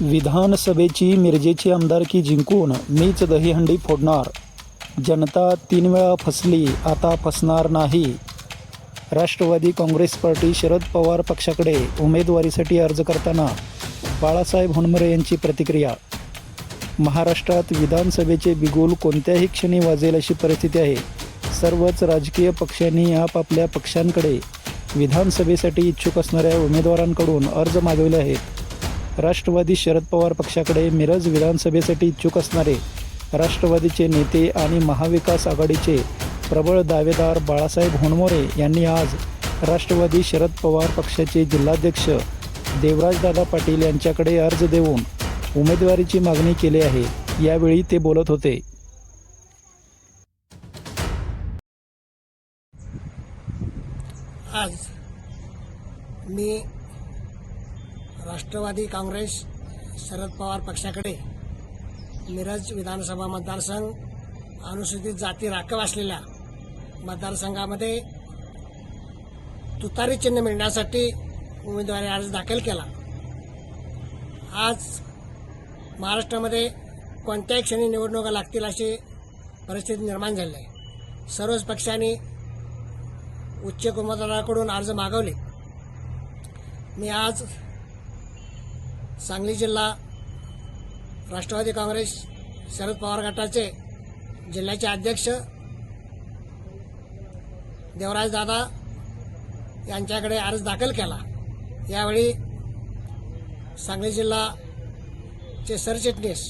विधानसभेची मिरजेची आमदारकी जिंकून मीच दहीहंडी फोडणार. जनता तीन वेळा फसली आता फसणार नाही. राष्ट्रवादी काँग्रेस पार्टी शरद पवार पक्षाकडे उमेदवारीसाठी अर्ज करताना बाळासाहेब हुनमरे यांची प्रतिक्रिया. महाराष्ट्रात विधानसभेचे बिगुल कोणत्याही क्षणी वाजेल अशी परिस्थिती आहे. सर्वच राजकीय पक्षांनी आपापल्या पक्षांकडे विधानसभेसाठी इच्छुक असणाऱ्या उमेदवारांकडून अर्ज मागवले आहेत. राष्ट्रवादी शरद पवार पक्षाकडे मिरज विधानसभेसाठी इच्छुक असणारे राष्ट्रवादीचे नेते आणि महाविकास आघाडीचे प्रबळ दावेदार बाळासाहेब होणमोरे यांनी आज राष्ट्रवादी शरद पवार पक्षाचे जिल्हाध्यक्ष देवराजदादा पाटील यांच्याकडे अर्ज देऊन उमेदवारीची मागणी केली आहे. यावेळी ते बोलत होते. आज मी राष्ट्रवादी काँग्रेस शरद पवार पक्षाकडे मिरज विधानसभा मतदारसंघ अनुसूचित जाती राखव असलेल्या मतदारसंघामध्ये तुतारी चिन्ह मिळण्यासाठी उमेदवारी अर्ज दाखल केला. आज महाराष्ट्रामध्ये कोणत्याही क्षणी निवडणुका लागतील अशी परिस्थिती निर्माण झाली आहे. सर्वच पक्षांनी उच्च उमेदवाराकडून अर्ज मागवले. मी आज सांगली जिल्हा राष्ट्रवादी काँग्रेस शरद पवार गटाचे जिल्ह्याचे अध्यक्ष देवराज दादा यांच्याकडे अर्ज दाखल केला. यावेळी सांगली जिल्हाचे सरचिटणीस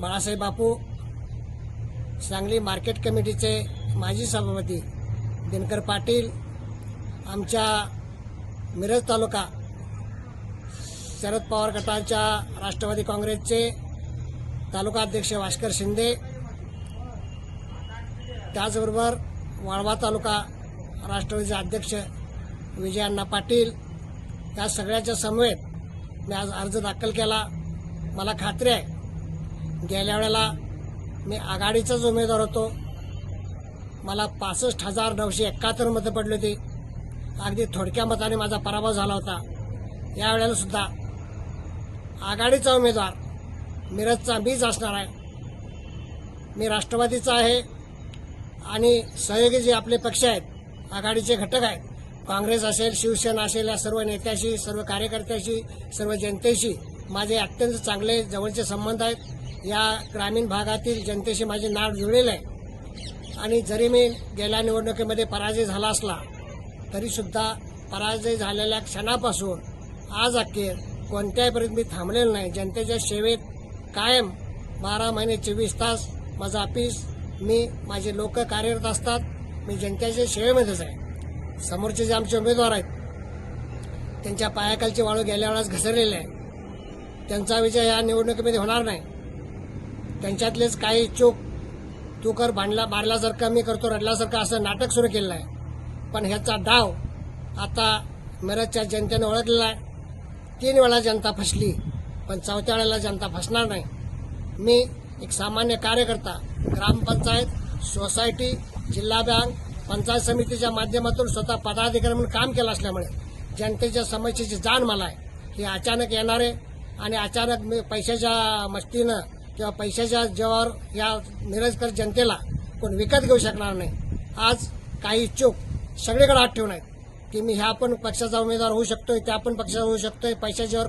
बाळासाहेब बापू सांगली मार्केट कमिटीचे माजी सभापती दिनकर पाटील आमच्या मिरज तालुका शरद पवार गटाच्या राष्ट्रवादी काँग्रेसचे तालुका अध्यक्ष भास्कर शिंदे त्याचबरोबर वाळवा तालुका राष्ट्रवादीचे अध्यक्ष विजय अण्णा पाटील या सगळ्याच्या समवेत मी आज अर्ज दाखल केला. मला खात्री आहे गेल्या वेळेला मी आघाडीचाच उमेदवार होतो. मला पासष्ट हजार नऊशे एकाहत्तर मतं पडली होती. अगदी थोडक्या मताने माझा पराभव झाला होता. यावेळेला सुद्धा आघाडीचा उमेदवार मिरजचा मीच असणार आहे. मी राष्ट्रवादीचा आहे आणि सहयोगी जे आपले पक्ष आहेत आघाडीचे घटक आहेत काँग्रेस असेल शिवसेना असेल या सर्व नेत्याशी सर्व कार्यकर्त्याशी सर्व जनतेशी माझे अत्यंत चांगले जवळचे संबंध आहेत. या ग्रामीण भागातील जनतेशी माझे नाव जुळलेलं आहे. आणि जरी मी गेल्या निवडणुकीमध्ये पराजय झाला असला तरीसुद्धा पराजय झालेल्या क्षणापासून आज अखेर कोणत्याही मी थांबलेलो नाही. जनतेच्या सेवेत कायम बारा महिने चोवीस तास माझं ऑफिस मी माझे लोक कार्यरत असतात. मी जनतेच्या सेवेमध्येच आहे. समोरचे जे आमचे उमेदवार आहेत त्यांच्या पायाखालची वाळू गेल्या वेळेस घसरलेले आहे. त्यांचा विजय या निवडणुकीमध्ये होणार नाही. त्यांच्यातलेच काही चूक तू कर भांडला मारल्यासारखं मी करतो रडल्यासारखं असं नाटक सुरू केलेलं आहे. पण ह्याचा डाव आता मिरजच्या जनतेने ओळखलेला आहे. तीन वेळा जनता फसली पण चौथ्या वेळेला जनता फसणार नाही. मी एक सामान्य कार्यकर्ता ग्रामपंचायत सोसायटी जिल्हा बँक पंचायत समितीच्या माध्यमातून स्वतः पदाधिकारी म्हणून काम केलं असल्यामुळे जनतेच्या समस्येची जाण मला आहे. हे अचानक येणारे आणि अचानक मी पैशाच्या मस्तीनं किंवा पैशाच्या जेव्हा या मिरजकर जनतेला कोण विकत घेऊ शकणार नाही. आज काही चूक सगळीकडे हात ठेवून आहेत. की मी ह्या पण पक्षाचा उमेदवार होऊ शकतोय त्या पण पक्षाचा होऊ शकतोय पैशाच्यावर